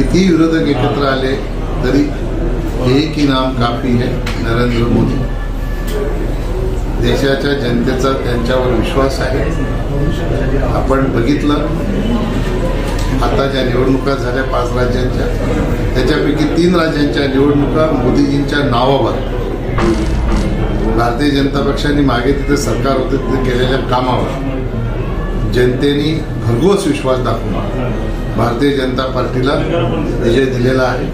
किती विरोधक एकत्र आले तरी एक ही नाम काफी है नरेंद्र मोदी. देशाच्या जनतेचा त्यांच्यावर विश्वास आहे. आपण बघितलं आता ज्या निवडणुका झाल्या पाच राज्यांच्या त्याच्यापैकी तीन राज्यांच्या निवडणुका मोदीजींच्या नावावर. भारतीय जनता पक्षाने मागे तिथे सरकार होते तिथे केलेल्या कामावर. जनतेने भरघोस विश्वास दाखवून भारतीय जनता पार्टीला विजय दिलेला आहे.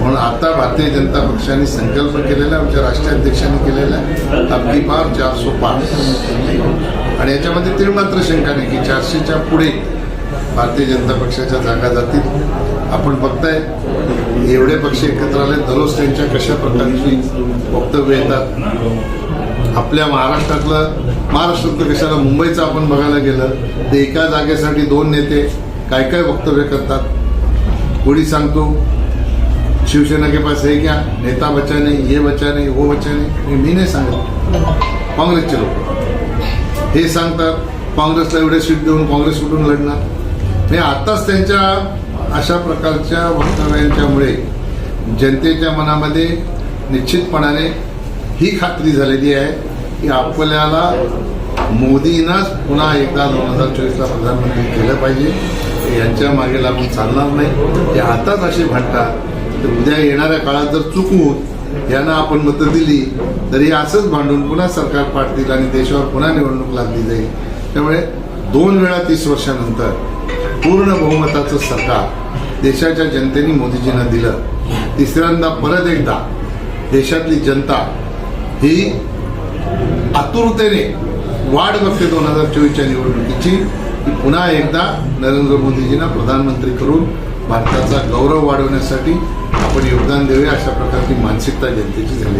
म्हणून आता भारतीय जनता पक्षाने संकल्प केलेला आहे, आमच्या राष्ट्राध्यक्षांनी केलेला आहे. अगदी पार चारशे पाच. आणि याच्यामध्ये तरी मात्र शंका नाही की चारशेच्या पुढे भारतीय जनता पक्षाच्या जागा जातील. आपण बघताय एवढे पक्ष एकत्र आले दररोज त्यांच्या कशा प्रकारची वक्तव्य येतात? आपल्या महाराष्ट्रातलं महाराष्ट्रातलं कशाला मुंबईचं आपण बघायला गेलं ते एका जागेसाठी दोन नेते काय काय वक्तव्य करतात? कोणी सांगतो शिवसेना के पास है क्या? नेता बचा नहीं ये बचा नहीं वो बचा नाही. हे मी नाही सांगत. काँग्रेसचे लोक. हे सांगतात काँग्रेसला एवढे सीट देऊन काँग्रेस कुठून लढणार? हे आत्ताच त्यांच्या अशा प्रकारच्या वक्तव्यांच्यामुळे जनतेच्या मनामध्ये निश्चितपणाने ही खात्री झालेली आहे की आपल्याला मोदींनाच पुन्हा एकदा दोन हजार चोवीसला प्रधानमंत्री केलं पाहिजे. यांच्या मागे लागून चालणार नाही. ते आताच असे भांडतात तर उद्या येणाऱ्या काळात जर चुकून यांना आपण मतं दिली तर हे असंच भांडून पुन्हा सरकार पाडतील आणि देशावर पुन्हा निवडणूक लागली जाईल. त्यामुळे दोन वेळा तीस वर्षानंतर पूर्ण बहुमताचं सरकार देशाच्या जनतेने मोदीजींना दिलं. तिसऱ्यांदा परत एकदा देशातली जनता ही आतुरतेने वाढ बघते दोन हजार चोवीसच्या निवडणुकीची. की पुन्हा एकदा नरेंद्र मोदीजींना प्रधानमंत्री करून भारताचा गौरव वाढवण्यासाठी आपण योगदान देऊया. अशा प्रकारची मानसिकता जनतेची झाली